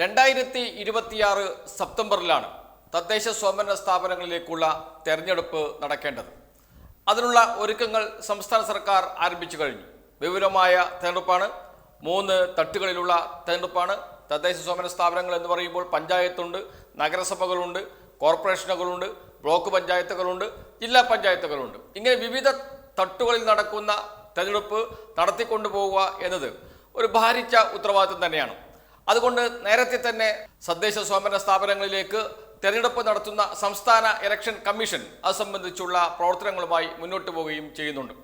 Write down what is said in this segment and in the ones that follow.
രണ്ടായിരത്തി ഇരുപത്തിയാറ് സെപ്റ്റംബറിലാണ് തദ്ദേശ സ്വയംഭരണ സ്ഥാപനങ്ങളിലേക്കുള്ള തെരഞ്ഞെടുപ്പ് നടക്കേണ്ടത്. അതിനുള്ള ഒരുക്കങ്ങൾ സംസ്ഥാന സർക്കാർ ആരംഭിച്ചു കഴിഞ്ഞു. വിപുലമായ തെരഞ്ഞെടുപ്പാണ്. മൂന്ന് തട്ടുകളിലുള്ള തെരഞ്ഞെടുപ്പാണ്. തദ്ദേശ സ്വയംഭരണ സ്ഥാപനങ്ങൾ എന്ന് പറയുമ്പോൾ പഞ്ചായത്തുണ്ട് നഗരസഭകളുണ്ട് കോർപ്പറേഷനുകളുണ്ട് ബ്ലോക്ക് പഞ്ചായത്തുകളുണ്ട് ജില്ലാ പഞ്ചായത്തുകളുണ്ട്. ഇങ്ങനെ വിവിധ തട്ടുകളിൽ നടക്കുന്ന തെരഞ്ഞെടുപ്പ് നടത്തിക്കൊണ്ടു പോവുക എന്നത് ഒരു ഭാരിച്ച ഉത്തരവാദിത്വം തന്നെയാണ്. അതുകൊണ്ട് നേരത്തെ തന്നെ തദ്ദേശ സ്വയംഭരണ സ്ഥാപനങ്ങളിലേക്ക് തെരഞ്ഞെടുപ്പ് നടത്തുന്ന സംസ്ഥാന ഇലക്ഷൻ കമ്മീഷൻ അത് സംബന്ധിച്ചുള്ള പ്രവർത്തനങ്ങളുമായി മുന്നോട്ട് പോവുകയും ചെയ്യുന്നുണ്ട്.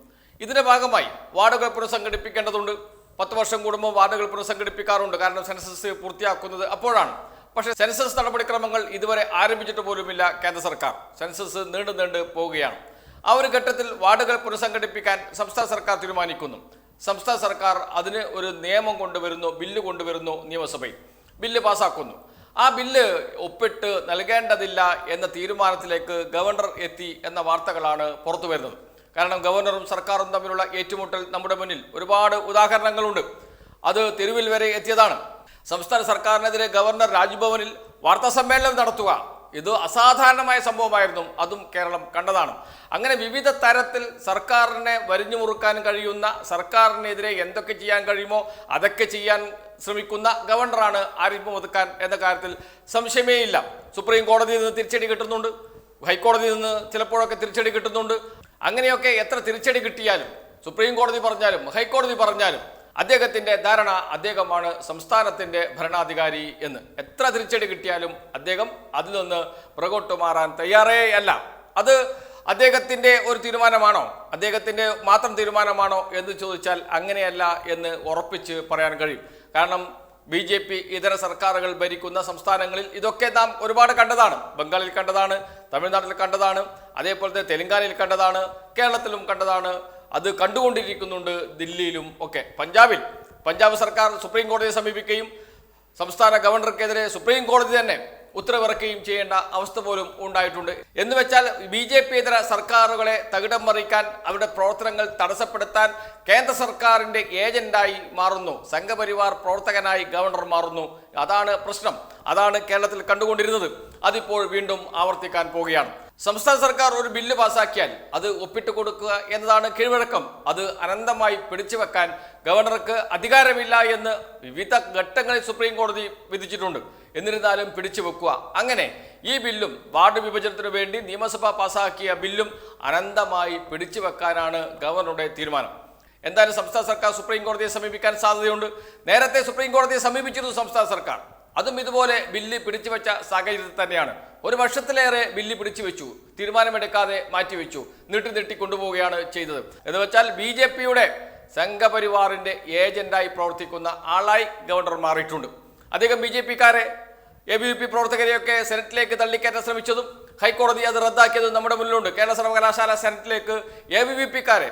ഇതിന്റെ ഭാഗമായി വാർഡുകൾ പുനഃസംഘടിപ്പിക്കേണ്ടതുണ്ട്. പത്ത് വർഷം കൂടുമ്പോൾ വാർഡുകൾ പുനഃസംഘടിപ്പിക്കാറുണ്ട്. കാരണം സെൻസസ് പൂർത്തിയാക്കുന്നത് അപ്പോഴാണ്. പക്ഷേ സെൻസസ് നടപടിക്രമങ്ങൾ ഇതുവരെ ആരംഭിച്ചിട്ട് പോലുമില്ല കേന്ദ്ര സർക്കാർ. സെൻസസ് നീണ്ടു നീണ്ട് പോവുകയാണ്. ആ ഒരു ഘട്ടത്തിൽ വാർഡുകൾ പുനഃസംഘടിപ്പിക്കാൻ സംസ്ഥാന സർക്കാർ തീരുമാനിക്കുന്നു. സംസ്ഥാന സർക്കാർ അതിന് ഒരു നിയമം കൊണ്ടുവരുന്നു ബില്ല് കൊണ്ടുവരുന്നു നിയമസഭയിൽ. ബില്ല് പാസ്സാക്കുന്നു ആ ബില്ല് ഒപ്പിട്ട് നൽകേണ്ടതില്ല എന്ന തീരുമാനത്തിലേക്ക് ഗവർണർ എത്തി എന്ന വാർത്തകളാണ് പുറത്തു വരുന്നത്. കാരണം ഗവർണറും സർക്കാരും തമ്മിലുള്ള ഏറ്റുമുട്ടൽ നമ്മുടെ മുന്നിൽ ഒരുപാട് ഉദാഹരണങ്ങളുണ്ട്. അത് തെരുവിൽ വരെ എത്തിയതാണ്. സംസ്ഥാന സർക്കാരിനെതിരെ ഗവർണർ രാജ്ഭവനിൽ വാർത്താ സമ്മേളനം നടത്തുക ഇത് അസാധാരണമായ സംഭവമായിരുന്നു. അതും കേരളം കണ്ടതാണ്. അങ്ങനെ വിവിധ തരത്തിൽ സർക്കാരിനെ വരിഞ്ഞു മുറുക്കാൻ കഴിയുന്ന സർക്കാരിനെതിരെ എന്തൊക്കെ ചെയ്യാൻ കഴിയുമോ അതൊക്കെ ചെയ്യാൻ ശ്രമിക്കുന്ന ഗവർണറാണ് ആരിഫ് മുഹമ്മദ് ഖാൻ എന്ന കാര്യത്തിൽ സംശയമേ ഇല്ല സുപ്രീം കോടതിയിൽ നിന്ന് തിരിച്ചടി കിട്ടുന്നുണ്ട്. ഹൈക്കോടതിയിൽ നിന്ന് ചിലപ്പോഴൊക്കെ തിരിച്ചടി കിട്ടുന്നുണ്ട്. അങ്ങനെയൊക്കെ എത്ര തിരിച്ചടി കിട്ടിയാലും സുപ്രീം കോടതി പറഞ്ഞാലും ഹൈക്കോടതി പറഞ്ഞാലും അദ്ദേഹത്തിന്റെ ധാരണ അദ്ദേഹമാണ് സംസ്ഥാനത്തിന്റെ ഭരണാധികാരി എന്ന്. എത്ര തിരിച്ചടി കിട്ടിയാലും അദ്ദേഹം അതിൽ നിന്ന് പുറകോട്ട് മാറാൻ തയ്യാറേ അല്ല. അത് അദ്ദേഹത്തിന്റെ ഒരു തീരുമാനമാണോ? അദ്ദേഹത്തിന്റെ മാത്രം തീരുമാനമാണോ എന്ന് ചോദിച്ചാൽ അങ്ങനെയല്ല എന്ന് ഉറപ്പിച്ച് പറയാൻ കഴിയും. കാരണം ബി ജെ പി ഇതര സർക്കാരുകൾ ഭരിക്കുന്ന സംസ്ഥാനങ്ങളിൽ ഇതൊക്കെ നാം ഒരുപാട് കണ്ടതാണ്. ബംഗാളിൽ കണ്ടതാണ് തമിഴ്നാട്ടിൽ കണ്ടതാണ് അതേപോലത്തെ തെലുങ്കാനയിൽ കണ്ടതാണ് കേരളത്തിലും കണ്ടതാണ്. അത് കണ്ടുകൊണ്ടിരിക്കുന്നുണ്ട് ദില്ലിയിലും ഒക്കെ. പഞ്ചാബിൽ പഞ്ചാബ് സർക്കാർ സുപ്രീം കോടതിയെ സമീപിക്കുകയും സംസ്ഥാന ഗവർണർക്കെതിരെ സുപ്രീം കോടതി തന്നെ ഉത്തരവിറക്കുകയും ചെയ്യേണ്ട അവസ്ഥ പോലും ഉണ്ടായിട്ടുണ്ട്. എന്ന് വെച്ചാൽ ബി ജെ പി ഇതര സർക്കാരുകളെ തകിടം മറിക്കാൻ അവരുടെ പ്രവർത്തനങ്ങൾ തടസ്സപ്പെടുത്താൻ കേന്ദ്ര സർക്കാരിന്റെ ഏജന്റായി മാറുന്നു. സംഘപരിവാർ പ്രവർത്തകനായി ഗവർണർ മാറുന്നു. അതാണ് പ്രശ്നം. അതാണ് കേരളത്തിൽ കണ്ടുകൊണ്ടിരുന്നത്. അതിപ്പോൾ വീണ്ടും ആവർത്തിക്കാൻ പോവുകയാണ്. സംസ്ഥാന സർക്കാർ ഒരു ബില്ല് പാസാക്കിയാൽ അത് ഒപ്പിട്ട് കൊടുക്കുക എന്നതാണ് കീഴ്വഴക്കം. അത് അനന്തമായി പിടിച്ചു വെക്കാൻ ഗവർണർക്ക് അധികാരമില്ല എന്ന് വിവിധ ഘട്ടങ്ങളിൽ സുപ്രീം കോടതി വിധിച്ചിട്ടുണ്ട്. എന്നിരുന്നാലും പിടിച്ചു വെക്കുക. അങ്ങനെ ഈ ബില്ലും വാർഡ് വിഭജനത്തിനു വേണ്ടി നിയമസഭ പാസാക്കിയ ബില്ലും അനന്തമായി പിടിച്ചു വെക്കാനാണ് ഗവർണറുടെ തീരുമാനം. എന്തായാലും സംസ്ഥാന സർക്കാർ സുപ്രീം കോടതിയെ സമീപിക്കാൻ സാധ്യതയുണ്ട്. നേരത്തെ സുപ്രീം കോടതിയെ സമീപിച്ചിരുന്നു സംസ്ഥാന സർക്കാർ. അതും ഇതുപോലെ ബില്ല് പിടിച്ചുവെച്ച സാഹചര്യത്തിൽ തന്നെയാണ്. ഒരു വർഷത്തിലേറെ ബില്ല് പിടിച്ചു വെച്ചു. തീരുമാനമെടുക്കാതെ മാറ്റിവെച്ചു നീട്ടി നീട്ടി കൊണ്ടുപോവുകയാണ് ചെയ്തത്. എന്ന് വെച്ചാൽ ബി ജെ പിയുടെ സംഘപരിവാറിന്റെ ഏജന്റായി പ്രവർത്തിക്കുന്ന ആളായി ഗവർണർ മാറിയിട്ടുണ്ട്. അദ്ദേഹം ബി ജെ പിക്കാരെ എ ബി വി പി പ്രവർത്തകരെയൊക്കെ സെനറ്റിലേക്ക് തള്ളിക്കയറ്റാൻ ശ്രമിച്ചതും ഹൈക്കോടതി അത് റദ്ദാക്കിയതും നമ്മുടെ മുന്നിലുണ്ട്. കേരള സർവകലാശാല സെനറ്റിലേക്ക് എ ബി വി പിക്കാരെ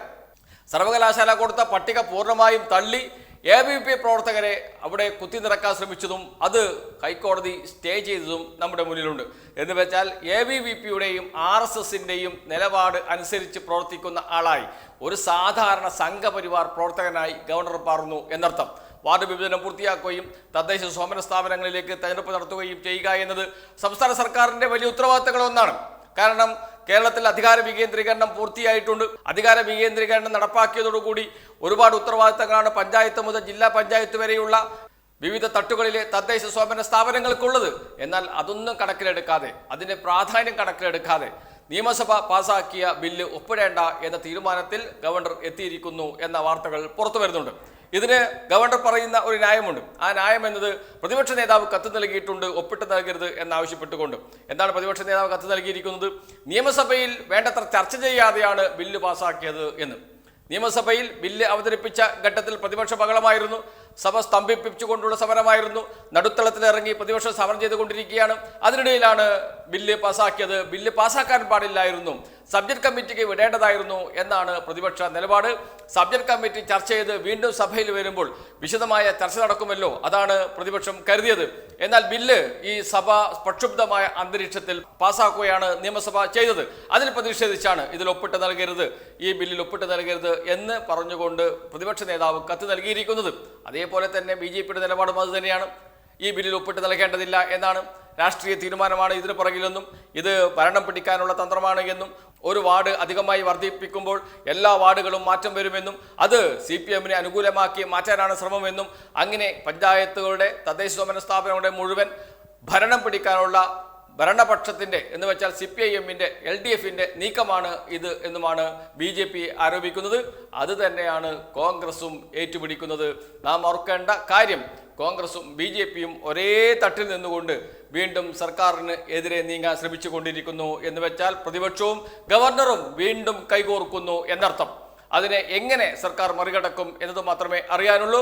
സർവകലാശാല കൊടുത്ത പട്ടിക പൂർണമായും തള്ളി എ ബി പി പ്രവർത്തകരെ അവിടെ കുത്തി നിറക്കാൻ ശ്രമിച്ചതും അത് ഹൈക്കോടതി സ്റ്റേ ചെയ്തതും നമ്മുടെ മുന്നിലുണ്ട്. എന്ന് വെച്ചാൽ എ ബി വി പിയുടെയും ആർ എസ് എസിന്റെയും നിലപാട് അനുസരിച്ച് പ്രവർത്തിക്കുന്ന ആളായി. ഒരു സാധാരണ സംഘപരിവാർ പ്രവർത്തകനായി ഗവർണർ മാറുന്നു എന്നർത്ഥം. വാർഡ് വിഭജനം പൂർത്തിയാക്കുകയും തദ്ദേശ സ്വയംഭരണ സ്ഥാപനങ്ങളിലേക്ക് തെരഞ്ഞെടുപ്പ് നടത്തുകയും ചെയ്യുക എന്നത് സംസ്ഥാന സർക്കാരിന്റെ വലിയ ഉത്തരവാദിത്തങ്ങളൊന്നാണ്. കാരണം കേരളത്തിൽ അധികാര വികേന്ദ്രീകരണം പൂർത്തിയായിട്ടുണ്ട്. അധികാര വികേന്ദ്രീകരണം നടപ്പാക്കിയതോടുകൂടി ഒരുപാട് ഉത്തരവാദിത്തങ്ങളാണ് പഞ്ചായത്ത് മുതൽ ജില്ലാ പഞ്ചായത്ത് വരെയുള്ള വിവിധ തട്ടുകളിലെ തദ്ദേശ സ്വയംഭരണ സ്ഥാപനങ്ങൾക്കുള്ളത്. എന്നാൽ അതൊന്നും കണക്കിലെടുക്കാതെ അതിന്റെ പ്രാധാന്യം കണക്കിലെടുക്കാതെ നിയമസഭ പാസാക്കിയ ബില്ല് ഒപ്പിടേണ്ട എന്ന തീരുമാനത്തിൽ ഗവർണർ എത്തിയിരിക്കുന്നു എന്ന വാർത്തകൾ പുറത്തു വരുന്നുണ്ട് ഇതിന് ഗവർണർ പറയുന്ന ഒരു ന്യായമുണ്ട്. ആ ന്യായം എന്നത് പ്രതിപക്ഷ നേതാവ് കത്ത് നൽകിയിട്ടുണ്ട് ഒപ്പിട്ട് നൽകരുത് എന്നാവശ്യപ്പെട്ടുകൊണ്ട്. എന്താണ് പ്രതിപക്ഷ നേതാവ് കത്ത് നൽകിയിരിക്കുന്നത്? നിയമസഭയിൽ വേണ്ടത്ര ചർച്ച ചെയ്യാതെയാണ് ബില്ല് പാസാക്കിയത് എന്ന്. നിയമസഭയിൽ ബില്ല് അവതരിപ്പിച്ച ഘട്ടത്തിൽ പ്രതിപക്ഷ ബഹളമായിരുന്നു സഭ സ്തംഭിപ്പിച്ചുകൊണ്ടുള്ള സമരമായിരുന്നു നടുത്തളത്തിലിറങ്ങി പ്രതിപക്ഷം സമരം ചെയ്തുകൊണ്ടിരിക്കുകയാണ്. അതിനിടയിലാണ് ബില്ല് പാസാക്കിയത് ബില്ല് പാസാക്കാൻ പാടില്ലായിരുന്നു. സബ്ജക്ട് കമ്മിറ്റിക്ക് വിടേണ്ടതായിരുന്നു എന്നാണ് പ്രതിപക്ഷ നിലപാട്. സബ്ജക്ട് കമ്മിറ്റി ചർച്ച ചെയ്ത് വീണ്ടും സഭയിൽ വരുമ്പോൾ വിശദമായ ചർച്ച നടക്കുമല്ലോ അതാണ് പ്രതിപക്ഷം കരുതിയത്. എന്നാൽ ബില്ല് ഈ സഭ പ്രക്ഷുബ്ധമായ അന്തരീക്ഷത്തിൽ പാസാക്കുകയാണ് നിയമസഭ ചെയ്തത്. അതിൽ പ്രതിഷേധിച്ചാണ് ഇതിൽ ഒപ്പിട്ട് നൽകരുത്. ഈ ബില്ലിൽ ഒപ്പിട്ട് നൽകരുത് എന്ന് പറഞ്ഞുകൊണ്ട് പ്രതിപക്ഷ നേതാവ് കത്ത് നൽകിയിരിക്കുന്നത്. അതേപോലെ തന്നെ ബി ജെ പിയുടെ നിലപാടും അത് ഈ ബില്ലിൽ ഒപ്പിട്ട് നൽകേണ്ടതില്ല എന്നാണ് രാഷ്ട്രീയ തീരുമാനമാണ് ഇതിന് പുറകിലെന്നും ഇത് ഭരണം പിടിക്കാനുള്ള തന്ത്രമാണ് എന്നും ഒരു വാർഡ് അധികമായി വർദ്ധിപ്പിക്കുമ്പോൾ എല്ലാ വാർഡുകളും മാറ്റം വരുമെന്നും അത് സി പി എമ്മിനെ അനുകൂലമാക്കി മാറ്റാനാണ് ശ്രമമെന്നും അങ്ങനെ പഞ്ചായത്തുകളുടെ തദ്ദേശ സ്വയംഭരണ സ്ഥാപനങ്ങളുടെ മുഴുവൻ ഭരണം പിടിക്കാനുള്ള ഭരണപക്ഷത്തിന്റെ എന്ന് വെച്ചാൽ സി പി ഐ എമ്മിന്റെ എൽ ഡി എഫിന്റെ നീക്കമാണ് ഇത് എന്നുമാണ് ബി ജെ പി ആരോപിക്കുന്നത്. അത് കോൺഗ്രസും ഏറ്റുപിടിക്കുന്നത്. നാം ഓർക്കേണ്ട കാര്യം കോൺഗ്രസും ബി ജെ പിയും ഒരേ തട്ടിൽ നിന്നുകൊണ്ട് വീണ്ടും സർക്കാരിന് എതിരെ നീങ്ങാൻ ശ്രമിച്ചുകൊണ്ടിരിക്കുന്നു എന്ന് വെച്ചാൽ പ്രതിപക്ഷവും ഗവർണറും വീണ്ടും കൈകോർക്കുന്നു എന്നർത്ഥം. അതിനെ എങ്ങനെ സർക്കാർ മറികടക്കും എന്നത് മാത്രമേ അറിയാനുള്ളൂ.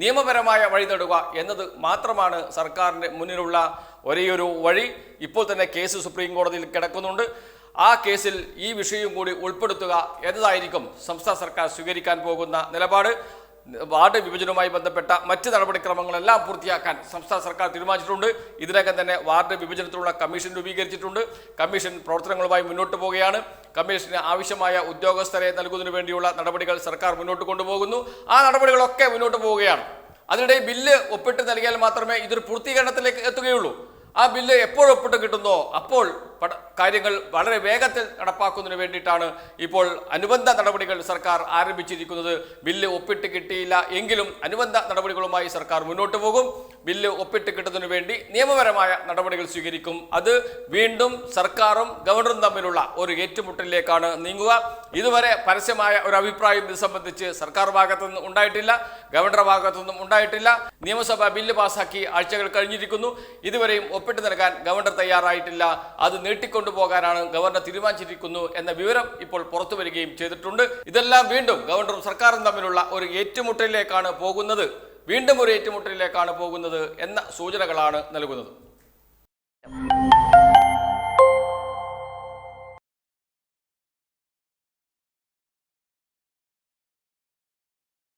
നിയമപരമായ വഴി നേടുക എന്നത് മാത്രമാണ് സർക്കാരിന്റെ മുന്നിലുള്ള ഒരേയൊരു വഴി. ഇപ്പോൾ തന്നെ കേസ് സുപ്രീം കോടതിയിൽ കിടക്കുന്നുണ്ട്. ആ കേസിൽ ഈ വിഷയം കൂടി ഉൾപ്പെടുത്തുക എന്നതായിരിക്കും സംസ്ഥാന സർക്കാർ സ്വീകരിക്കാൻ പോകുന്ന നിലപാട്. വാർഡ് വിഭജനവുമായി ബന്ധപ്പെട്ട മറ്റ് നടപടിക്രമങ്ങളെല്ലാം പൂർത്തിയാക്കാൻ സംസ്ഥാന സർക്കാർ തീരുമാനിച്ചിട്ടുണ്ട്. ഇതിനകം തന്നെ വാർഡ് വിഭജനത്തിലുള്ള കമ്മീഷൻ രൂപീകരിച്ചിട്ടുണ്ട്. കമ്മീഷൻ പ്രവർത്തനങ്ങളുമായി മുന്നോട്ട് പോവുകയാണ്. കമ്മീഷന് ആവശ്യമായ ഉദ്യോഗസ്ഥരെ നൽകുന്നതിന് വേണ്ടിയുള്ള നടപടികൾ സർക്കാർ മുന്നോട്ട് കൊണ്ടുപോകുന്നു. ആ നടപടികളൊക്കെ മുന്നോട്ട് പോവുകയാണ്. അതിനിടെ ബില്ല് ഒപ്പിട്ട് നൽകിയാൽ മാത്രമേ ഇതൊരു പൂർത്തീകരണത്തിലേക്ക് എത്തുകയുള്ളൂ. ആ ബില്ല് എപ്പോൾ ഒപ്പിട്ട് കിട്ടുന്നോ അപ്പോൾ കാര്യങ്ങൾ വളരെ വേഗത്തിൽ നടപ്പാക്കുന്നതിന് വേണ്ടിയിട്ടാണ് ഇപ്പോൾ അനുബന്ധ നടപടികൾ സർക്കാർ ആരംഭിച്ചിരിക്കുന്നത്. ബില്ല് ഒപ്പിട്ട് കിട്ടിയില്ല എങ്കിലും അനുബന്ധ നടപടികളുമായി സർക്കാർ മുന്നോട്ട് പോകും. ബില്ല് ഒപ്പിട്ട് കിട്ടുന്നതിന് വേണ്ടി നിയമപരമായ നടപടികൾ സ്വീകരിക്കും. അത് വീണ്ടും സർക്കാരും ഗവർണറും തമ്മിലുള്ള ഒരു ഏറ്റുമുട്ടലിലേക്കാണ് നീങ്ങുക. ഇതുവരെ പരസ്യമായ ഒരു അഭിപ്രായം ഇത് സംബന്ധിച്ച് സർക്കാർ ഭാഗത്തു നിന്ന് ഉണ്ടായിട്ടില്ല ഗവർണറുടെ ഭാഗത്തുനിന്നും ഉണ്ടായിട്ടില്ല. നിയമസഭ ബില്ല് പാസാക്കി ആഴ്ചകൾ കഴിഞ്ഞിരിക്കുന്നു. ഇതുവരെയും ഒപ്പിട്ട് നൽകാൻ ഗവർണർ തയ്യാറായിട്ടില്ല. അത് നീട്ടിക്കൊണ്ടുപോകാനാണ് ഗവർണർ തീരുമാനിച്ചിരിക്കുന്നു എന്ന വിവരം ഇപ്പോൾ പുറത്തു വരികയും ചെയ്തിട്ടുണ്ട്. ഇതെല്ലാം വീണ്ടും ഗവർണറും സർക്കാരും തമ്മിലുള്ള ഒരു ഏറ്റുമുട്ടലിലേക്കാണ് പോകുന്നത്. വീണ്ടും ഒരു ഏറ്റുമുട്ടലിലേക്കാണ് പോകുന്നത് എന്ന സൂചനകളാണ് നൽകുന്നത്.